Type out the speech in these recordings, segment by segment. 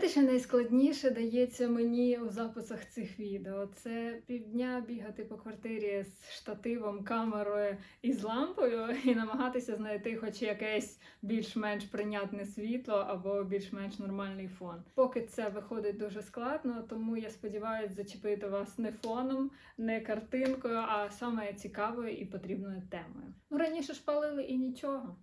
Знаєте, що найскладніше дається мені у записах цих відео? Це півдня бігати по квартирі з штативом, камерою і з лампою і намагатися знайти хоч якесь більш-менш прийнятне світло або більш-менш нормальний фон. Поки це виходить дуже складно, тому я сподіваюся зачепити вас не фоном, не картинкою, а саме цікавою і потрібною темою. Ну раніше ж палили і нічого.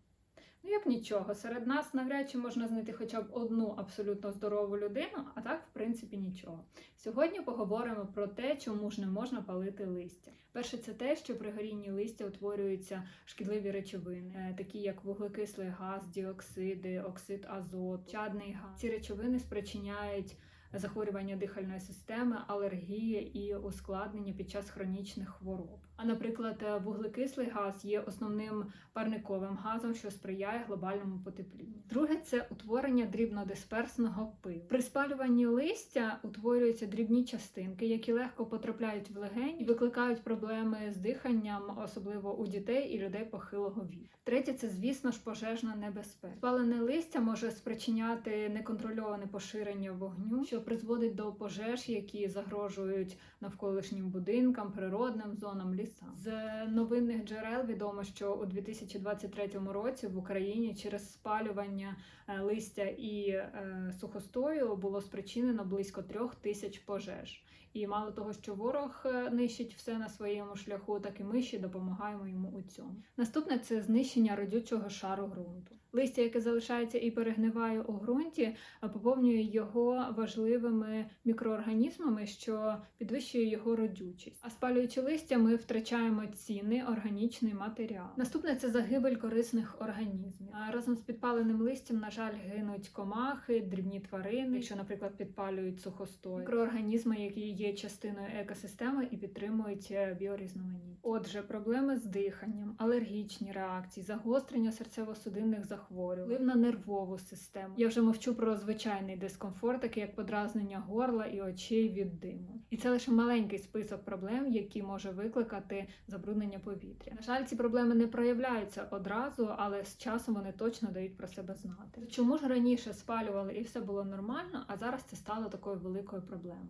Ну, як нічого, серед нас навряд чи можна знайти хоча б одну абсолютно здорову людину, а так, в принципі, нічого. Сьогодні поговоримо про те, чому ж не можна палити листя. Перше, це те, що при горінні листя утворюються шкідливі речовини, е, такі як вуглекислий газ, діоксиди, оксид азоту, чадний газ. Ці речовини спричиняють захворювання дихальної системи, алергії і ускладнення під час хронічних хвороб. А, наприклад, е, вуглекислий газ є основним парниковим газом, що сприяє глобальному потеплінню. Друге це утворення дрібнодисперсного пилу. При спалюванні листя утворюються дрібні частинки, які легко потрапляють в легень і викликають проблеми з диханням, особливо у дітей і людей похилого віку. Третє це, звісно ж, пожежна небезпека. Спалене листя може спричиняти неконтрольоване поширення вогню, що призводить до пожеж, які загрожують навколишнім будинкам, природним зонам, лісам. З новинних джерел відомо, що у 2023 році в Україні через спалювання е, листя і е, сухостою було спричинено близько трьох тисяч пожеж. І мало того, що ворог е, нищить все на своєму шляху, так і ми ще допомагаємо йому у цьому. Наступне це знищення родючого шару ґрунту. Листя, яке залишається і перегниває у ґрунті, поповнює його важливими мікроорганізмами, що підвищує його родючість. А спалюючи листя, ми втрачаємо цінний органічний матеріал. Наступне це загибель корисних організмів. А разом з підпаленим листям, на жаль, гинуть комахи, дрібні тварини, якщо, наприклад, підпалюють сухостой, мікроорганізми, які є частиною екосистеми і підтримують біорізноманіття. Отже, проблеми з диханням, алергічні реакції, загострення серцево-судинних захворювань, вплив на нервову систему. Я вже мовчу про звичайний дискомфорт, такий як подразнення горла і очей від диму. І це лише маленький список проблем, які може викликати забруднення повітря. На жаль, ці проблеми не проявляються одразу, але з часом вони точно дають про себе знати. Чому ж раніше спалювали і все було нормально, а зараз це стало такою великою проблемою?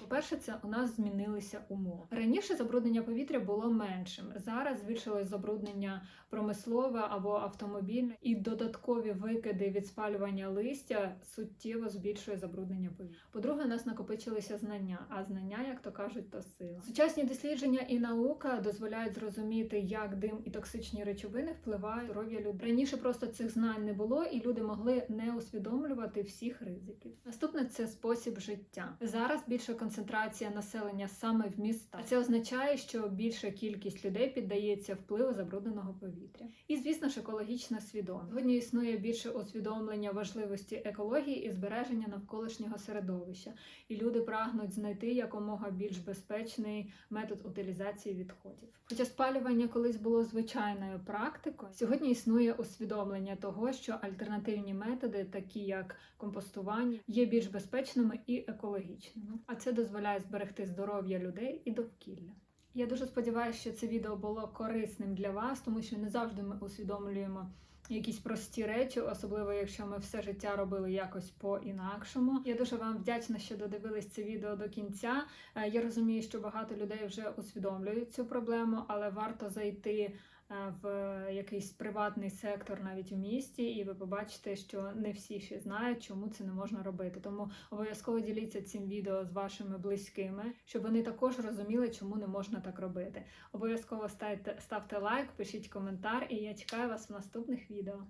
По-перше, це у нас змінилися умови. Раніше забруднення повітря було меншим. Зараз збільшилось забруднення промислове або автомобільне, і додаткові викиди від спалювання листя суттєво збільшує забруднення повітря. По-друге, у нас накопичилися знання, а знання, як то кажуть, то сила. Сучасні дослідження і наука дозволяють зрозуміти, як дим і токсичні речовини впливають на здоров'я людей. Раніше просто цих знань не було, і люди могли не усвідомлювати всіх ризиків. Наступне це спосіб життя. Зараз більше концентрація населення саме в містах. Це означає, що більша кількість людей піддається впливу забрудненого повітря. І, звісно ж, екологічна свідомість. Сьогодні існує більше усвідомлення важливості екології і збереження навколишнього середовища, і люди прагнуть знайти якомога більш безпечний метод утилізації відходів. Хоча спалювання колись було звичайною практикою, сьогодні існує усвідомлення того, що альтернативні методи, такі як компостування, є більш безпечними і екологічними. А це дозволяє зберегти здоров'я людей і довкілля. Я дуже сподіваюся, що це відео було корисним для вас, тому що не завжди ми усвідомлюємо якісь прості речі, особливо якщо ми все життя робили якось по-інакшому. Я дуже вам вдячна, що додивились це відео до кінця. Е, Я розумію, що багато людей вже усвідомлюють цю проблему, але варто зайти. Е, В якийсь приватний сектор навіть у місті, і ви побачите, що не всі ще знають, чому це не можна робити. Тому обов'язково діліться цим відео з вашими близькими, щоб вони також розуміли, чому не можна так робити. Обов'язково ставте, ставте лайк, пишіть коментар, і я чекаю вас в наступних відео.